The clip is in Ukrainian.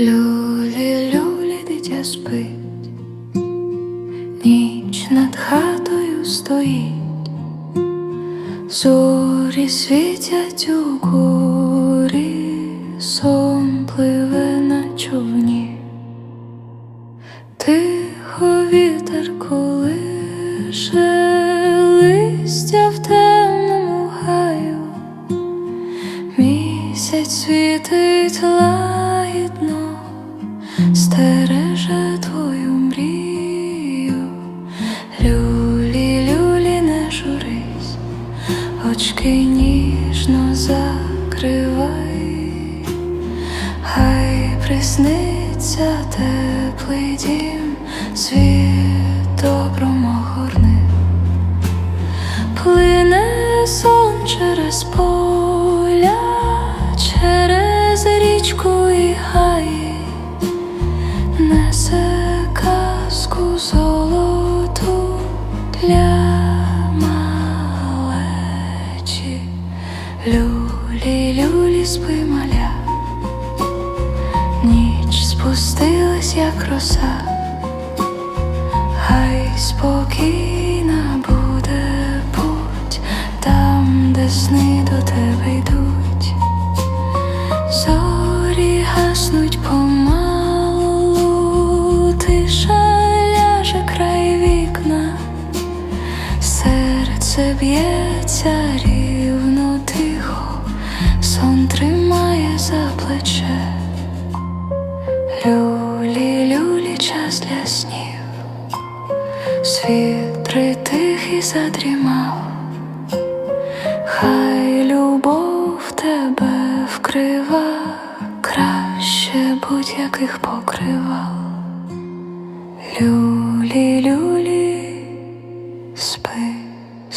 Люлі, люлі, дитя спить, ніч над хатою стоїть, зорі світять у горі, сон пливе на човні, тихо вітер світить лагідно, стереже твою мрію. Люлі, люлі, не журись, очки ніжно закривай, хай присниться теплий дім, світ добром огорни. Плине сон через поля, річку несе казку золоту для малечі. Люлі, люлі, спи маля, ніч спустилась, як роса. Хай спокійна буде путь там, де сни до тебе йдуть, серце б'ється рівно тихо, сон тримає за плече. Люлі, люлі, час для снів. Світ притих і задрімав, хай любов тебе вкрива краще будь-яких покривал. Люлі, люлі,